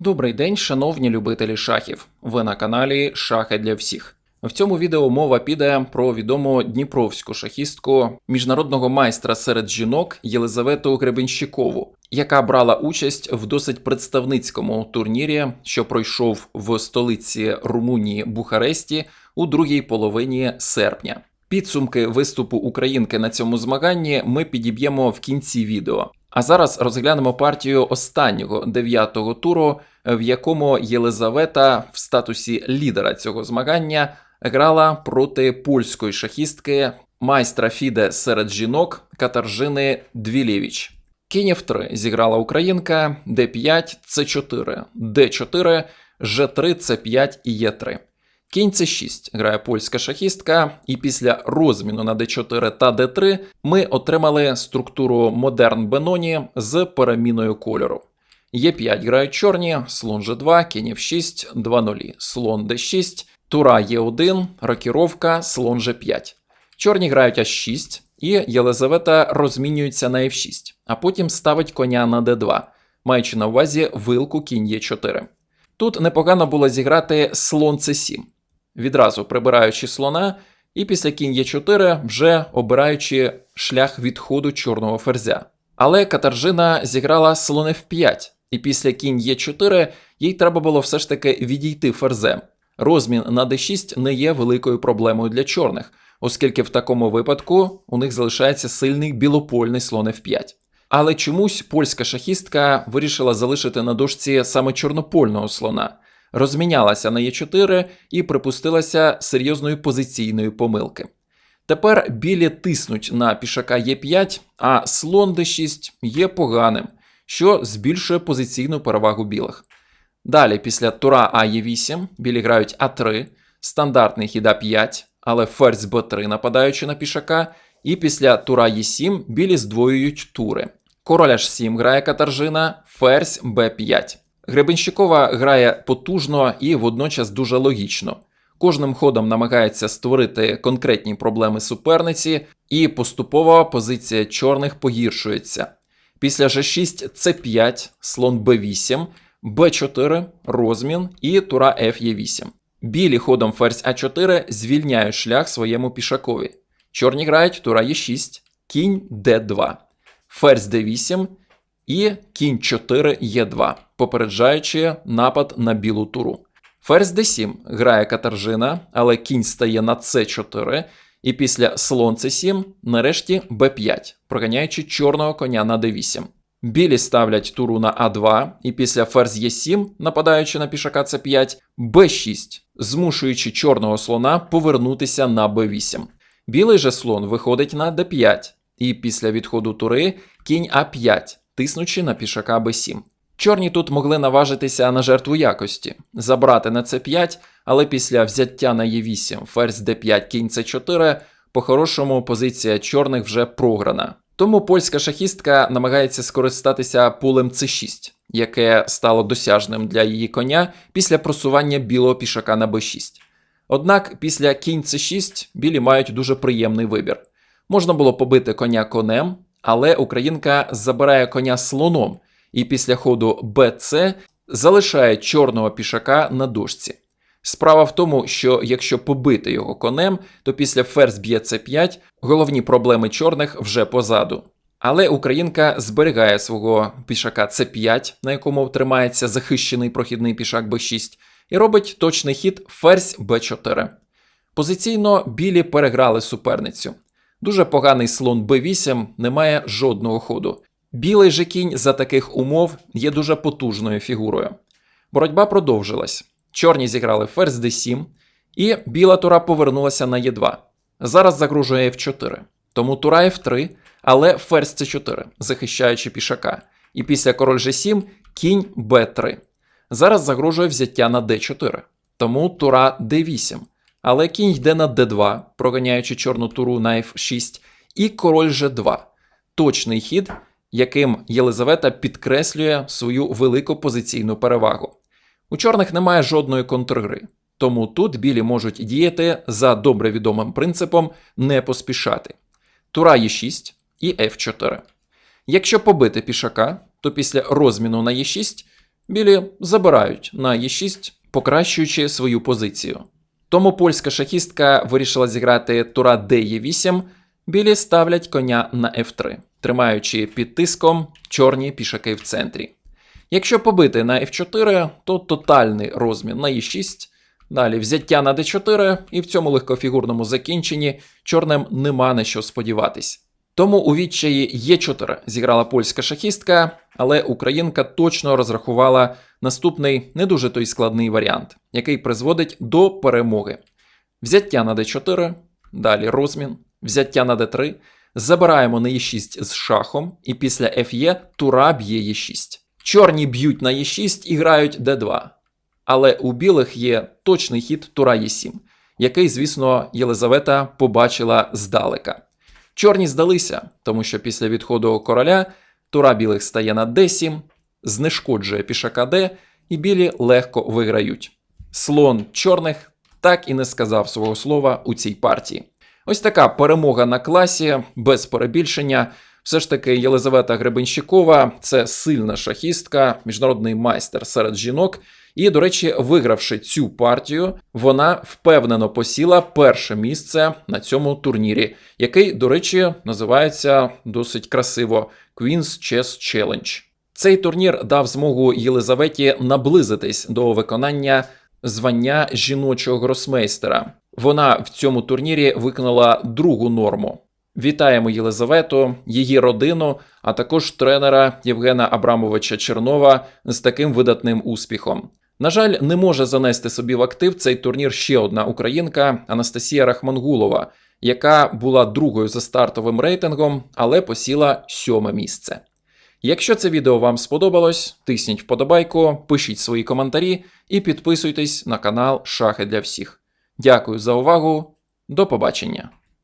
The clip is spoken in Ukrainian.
Добрий день, шановні любителі шахів. Ви на каналі Шахи для всіх. В цьому відео мова піде про відому дніпровську шахістку міжнародного майстра серед жінок Єлизавету Гребенщикову, яка брала участь в досить представницькому турнірі, що пройшов в столиці Румунії Бухаресті у другій половині серпня. Підсумки виступу українки на цьому змаганні ми підіб'ємо в кінці відео. А зараз розглянемо партію останнього дев'ятого туру, в якому Єлизавета в статусі лідера цього змагання грала проти польської шахістки майстра Фіде серед жінок Катаржини Двілєвіч. Кінь F3 зіграла українка, D5, C4, D4, G3, C5 і E3. Кінь С6 грає польська шахістка, і після розміну на d4 та d3 ми отримали структуру модерн Беноні з переміною кольору. Е5 грають чорні, слон G2, кінь F6, 2-0, слон D6, тура Е1, рокіровка, слон G5. Чорні грають H6, і Єлизавета розмінюється на F6, а потім ставить коня на D2, маючи на увазі вилку кінь Е4. Тут непогано було зіграти слон С7 відразу прибираючи слона, і після кінь Е4 вже обираючи шлях відходу чорного ферзя. Але Катаржина зіграла слон F5, і після кінь Е4 їй треба було все ж таки відійти ферзем. Розмін на d6 не є великою проблемою для чорних, оскільки в такому випадку у них залишається сильний білопольний слон F5. Але чомусь польська шахістка вирішила залишити на дошці саме чорнопольного слона розмінялася на Е4 і припустилася серйозної позиційної помилки. Тепер білі тиснуть на пішака Е5, а слон d6 є поганим, що збільшує позиційну перевагу білих. Далі, після тура А Е8, білі грають А3, стандартний хід А5, але ферзь Б3 нападаючи на пішака, і після тура Е7 білі здвоюють тури. Король H7 грає катаржина, ферзь Б5. Гребенщикова грає потужно і водночас дуже логічно. Кожним ходом намагається створити конкретні проблеми суперниці, і поступово позиція чорних погіршується. Після G6 C5, слон B8, B4, розмін і тура F є 8. Білі ходом ферзь А4 звільняють шлях своєму пішакові. Чорні грають тура Е6, кінь D2, ферзь D8 і кінь 4 Е2, попереджаючи напад на білу туру. Ферзь d7 грає катаржина, але кінь стає на c4, і після слон c7 нарешті b5, проганяючи чорного коня на d8. Білі ставлять туру на а2, і після ферзь e7, нападаючи на пішака c5, b6, змушуючи чорного слона повернутися на b8. Білий же слон виходить на d5, і після відходу тури кінь а5 тиснучи на пішака b7. Чорні тут могли наважитися на жертву якості, забрати на c5, але після взяття на e8, ферзь d5, кінь c4, по-хорошому позиція чорних вже програна. Тому польська шахістка намагається скористатися полем c6, яке стало досяжним для її коня після просування білого пішака на b6. Однак після кінь c6 білі мають дуже приємний вибір. Можна було побити коня конем, але українка забирає коня слоном і після ходу БЦ залишає чорного пішака на дошці. Справа в тому, що якщо побити його конем, то після ферзь б'є c5 головні проблеми чорних вже позаду. Але українка зберігає свого пішака c5, на якому тримається захищений прохідний пішак b6, і робить точний хід ферзь b4. Позиційно білі переграли суперницю. Дуже поганий слон b8 не має жодного ходу. Білий же кінь за таких умов є дуже потужною фігурою. Боротьба продовжилась. Чорні зіграли ферзь d7, і біла тура повернулася на e2. Зараз загрожує f4. Тому тура f3, але ферзь c4, захищаючи пішака. І після король g7 кінь b3. Зараз загрожує взяття на d4. Тому тура d8. Але кінь йде на d2, проганяючи чорну туру на f6, і король g2. Точний хід, яким Єлизавета підкреслює свою велику позиційну перевагу. У чорних немає жодної контргри, тому тут білі можуть діяти за добре відомим принципом не поспішати. Тура Е6 і F4. Якщо побити пішака, то після розміну на Е6 білі забирають на Е6, покращуючи свою позицію. Тому польська шахістка вирішила зіграти тура Д8, білі ставлять коня на F3, тримаючи під тиском чорні пішаки в центрі. Якщо побити на F4, то тотальний розмін на E6, далі взяття на D4, і в цьому легкофігурному закінченні чорним нема на що сподіватись. Тому у відчаї Е4 зіграла польська шахістка, але українка точно розрахувала наступний не дуже той складний варіант, який призводить до перемоги. Взяття на d4, далі розмін, взяття на d3, забираємо на e6 з шахом, і після ф'є тура б'є e6. Чорні б'ють на e6 і грають d2. Але у білих є точний хід тура e7, який, звісно, Єлизавета побачила здалека. Чорні здалися, тому що після відходу короля тура білих стає на d7, знешкоджує пішака d, і білі легко виграють. Слон чорних так і не сказав свого слова у цій партії. Ось така перемога на класі, без перебільшення. Все ж таки, Єлизавета Гребенщикова це сильна шахістка, міжнародний майстер серед жінок. І, до речі, вигравши цю партію, вона впевнено посіла перше місце на цьому турнірі, який, до речі, називається досить красиво Queen's Chess Challenge. Цей турнір дав змогу Єлизаветі наблизитись до виконання звання жіночого гросмейстера. Вона в цьому турнірі виконала другу норму. Вітаємо Єлизавету, її родину, а також тренера Євгена Абрамовича Чернова з таким видатним успіхом. На жаль, не може занести собі в актив цей турнір ще одна українка Анастасія Рахмангулова, яка була другою за стартовим рейтингом, але посіла сьоме місце. Якщо це відео вам сподобалось, тисніть вподобайку, пишіть свої коментарі і підписуйтесь на канал Шахи для всіх. Дякую за увагу. До побачення!